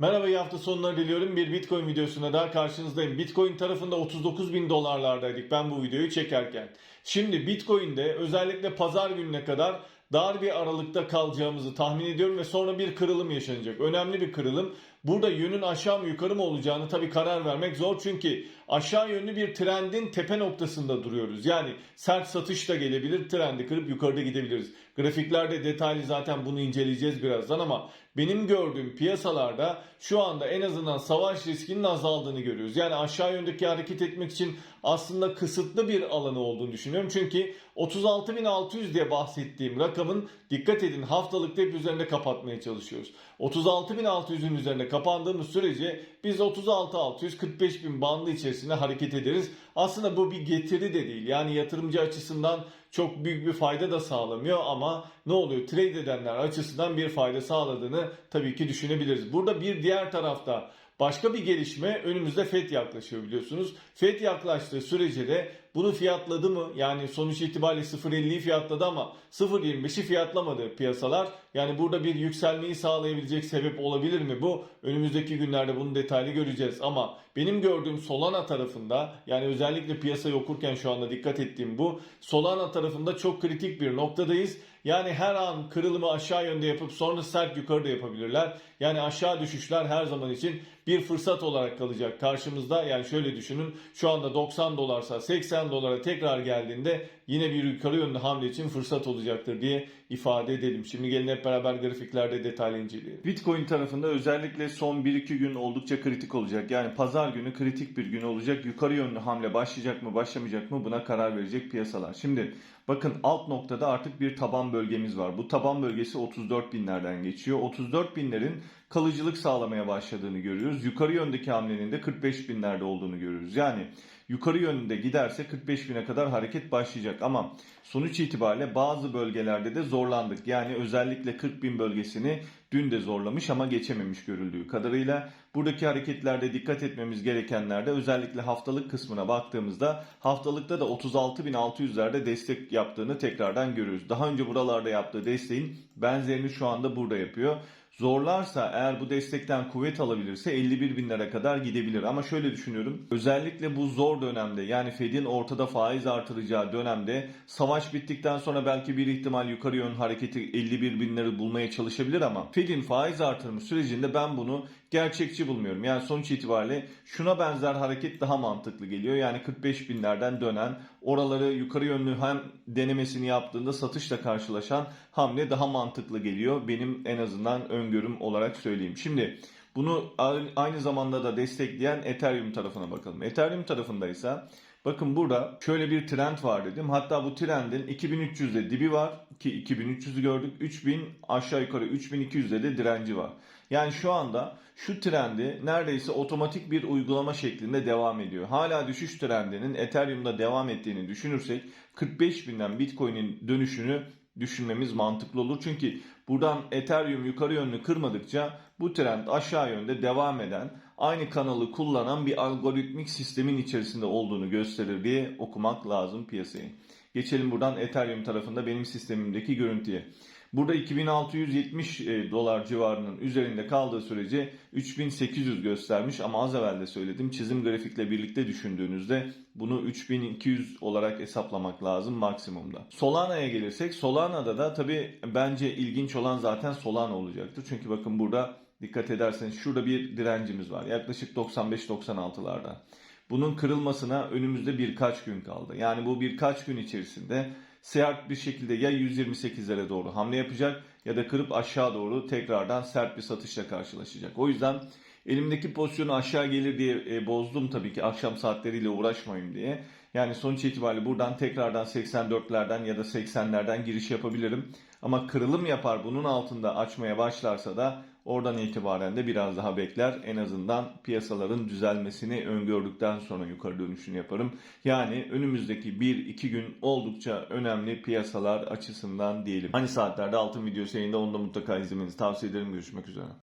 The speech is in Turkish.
Merhaba iyi hafta sonları diliyorum. Bir Bitcoin videosuna daha karşınızdayım. Bitcoin tarafında 39 bin dolarlardaydık ben bu videoyu çekerken. Şimdi Bitcoin'de özellikle pazar gününe kadar dar bir aralıkta kalacağımızı tahmin ediyorum ve sonra bir kırılım yaşanacak. Önemli bir kırılım. Burada yönün aşağı mı yukarı mı olacağını tabii karar vermek zor çünkü aşağı yönlü bir trendin tepe noktasında duruyoruz. Yani sert satış da gelebilir, trendi kırıp yukarıda gidebiliriz. Grafiklerde detaylı zaten bunu inceleyeceğiz birazdan ama benim gördüğüm piyasalarda şu anda en azından savaş riskinin azaldığını görüyoruz. Yani aşağı yöndeki hareket etmek için aslında kısıtlı bir alanı olduğunu düşünüyorum. Çünkü 36.600 diye bahsettiğim rakamın dikkat edin haftalıkta hep üzerinde kapatmaya çalışıyoruz. 36.600'ün üzerinde kapandığımız sürece biz 36.600 bin bandı içerisinde hareket ederiz. Aslında bu bir getiri de değil. Yani yatırımcı açısından çok büyük bir fayda da sağlamıyor ama ne oluyor? Trade edenler açısından bir fayda sağladığını tabii ki düşünebiliriz. Burada bir diğer tarafta Başka bir gelişme önümüzde FED yaklaşıyor biliyorsunuz. FED yaklaştığı sürece de bunu fiyatladı mı? Yani sonuç itibariyle 0.50'yi fiyatladı ama 0.25'i fiyatlamadı piyasalar. Yani burada bir yükselmeyi sağlayabilecek sebep olabilir mi bu? Önümüzdeki günlerde bunu detaylı göreceğiz. Ama benim gördüğüm Solana tarafında yani özellikle piyasayı okurken şu anda dikkat ettiğim bu. Solana tarafında çok kritik bir noktadayız. Yani her an kırılımı aşağı yönde yapıp sonra sert yukarıda yapabilirler. Yani aşağı düşüşler her zaman için bir fırsat olarak kalacak karşımızda. Yani şöyle düşünün şu anda 90 dolarsa 80 dolara tekrar geldiğinde yine bir yukarı yönlü hamle için fırsat olacaktır diye ifade edelim. Şimdi gelin hep beraber grafiklerde detaylı inceleyelim. Bitcoin tarafında özellikle son 1-2 gün oldukça kritik olacak. Yani pazar günü kritik bir gün olacak. Yukarı yönlü hamle başlayacak mı başlamayacak mı buna karar verecek piyasalar. Şimdi bakın alt noktada artık bir taban bölgemiz var. Bu taban bölgesi 34 binlerden geçiyor. 34 binlerin kalıcılık sağlamaya başladığını görüyoruz. Yukarı yöndeki hamlenin de 45 binlerde olduğunu görüyoruz. Yani yukarı yönde giderse 45 bine kadar hareket başlayacak ama sonuç itibariyle bazı bölgelerde de zorlandık. Yani özellikle 40 bin bölgesini dün de zorlamış ama geçememiş görüldüğü kadarıyla. Buradaki hareketlerde dikkat etmemiz gerekenlerde özellikle haftalık kısmına baktığımızda haftalıkta da 36.600'lerde destek yaptığını tekrardan görüyoruz. Daha önce buralarda yaptığı desteğin benzerini şu anda burada yapıyor. Zorlarsa eğer bu destekten kuvvet alabilirse 51 binlere kadar gidebilir. Ama şöyle düşünüyorum. Özellikle bu zor dönemde yani Fed'in ortada faiz artıracağı dönemde savaş bittikten sonra belki bir ihtimal yukarı yön hareketi 51 binleri bulmaya çalışabilir ama Fed'in faiz artırma sürecinde ben bunu gerçekçi bulmuyorum. Yani sonuç itibariyle şuna benzer hareket daha mantıklı geliyor. Yani 45 binlerden dönen oraları yukarı yönlü hem denemesini yaptığında satışla karşılaşan hamle daha mantıklı geliyor. Benim en azından öngörüm olarak söyleyeyim. Şimdi bunu aynı zamanda da destekleyen Ethereum tarafına bakalım. Ethereum tarafında ise bakın burada şöyle bir trend var dedim. Hatta bu trendin 2300'de dibi var ki 2300'ü gördük. 3000 aşağı yukarı 3200'de de direnci var. Yani şu anda şu trendi neredeyse otomatik bir uygulama şeklinde devam ediyor. Hala düşüş trendinin Ethereum'da devam ettiğini düşünürsek 45 binden Bitcoin'in dönüşünü düşünmemiz mantıklı olur. Çünkü buradan Ethereum yukarı yönlü kırmadıkça bu trend aşağı yönde devam eden aynı kanalı kullanan bir algoritmik sistemin içerisinde olduğunu gösterir diye okumak lazım piyasayı. Geçelim buradan Ethereum tarafında benim sistemimdeki görüntüye. Burada 2670 e, dolar civarının üzerinde kaldığı sürece 3800 göstermiş ama az evvel de söyledim çizim grafikle birlikte düşündüğünüzde bunu 3200 olarak hesaplamak lazım maksimumda. Solana'ya gelirsek Solana'da da tabi bence ilginç olan zaten Solana olacaktır. Çünkü bakın burada dikkat ederseniz şurada bir direncimiz var yaklaşık 95-96'larda. Bunun kırılmasına önümüzde birkaç gün kaldı. Yani bu birkaç gün içerisinde sert bir şekilde ya 128'lere doğru hamle yapacak ya da kırıp aşağı doğru tekrardan sert bir satışla karşılaşacak. O yüzden elimdeki pozisyonu aşağı gelir diye e, bozdum tabii ki akşam saatleriyle uğraşmayayım diye. Yani sonuç itibariyle buradan tekrardan 84'lerden ya da 80'lerden giriş yapabilirim. Ama kırılım yapar bunun altında açmaya başlarsa da oradan itibaren de biraz daha bekler. En azından piyasaların düzelmesini öngördükten sonra yukarı dönüşünü yaparım. Yani önümüzdeki 1-2 gün oldukça önemli piyasalar açısından diyelim. Hani saatlerde altın videosu yayında onu da mutlaka izlemenizi tavsiye ederim. Görüşmek üzere.